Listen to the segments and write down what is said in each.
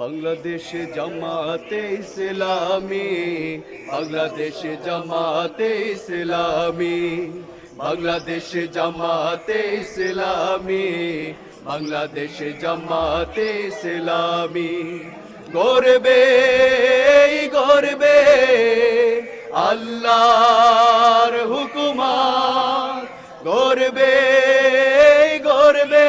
বাংলাদেশ জামাতে ইসলামী, বাংলাদেশ জামাতে ইসলামী, বাংলাদেশ জামাতে ইসলামী, বাংলাদেশ জামাতে ইসলামী। গর্বে গর্বে আল্লাহর হুকুমা। গর্বে গর্বে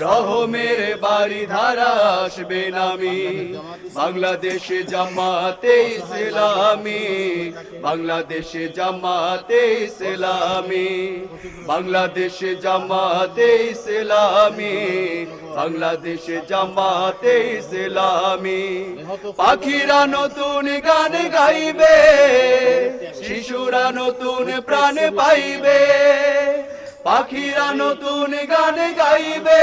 রহমের বাড়ি ধারা আসবে নামি। বাংলাদেশে জামাতে ইসলামী। বাংলাদেশে জামাতে ইসলামী। বাংলাদেশে জামাতে ইসলামী। বাংলাদেশে জামাতে ইসলামী। পাখিরা নতুন গান গাইবে, শিশুরা নতুন প্রাণ পাইবে। পাখিরা নতুন গান গাইবে।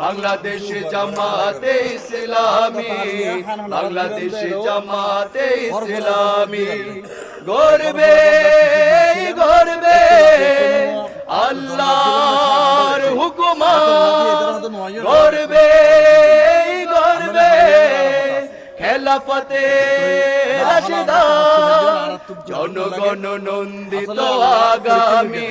বাংলাদেশে জামাতে ইসলামী, বাংলাদেশে জামাতে ইসলামী। গর্বে গর্বে আল্লাহর হুকুমা, গর্বে গর্বে খেলাফতে রাশিদা, জনগণ নন্দিত আগামী।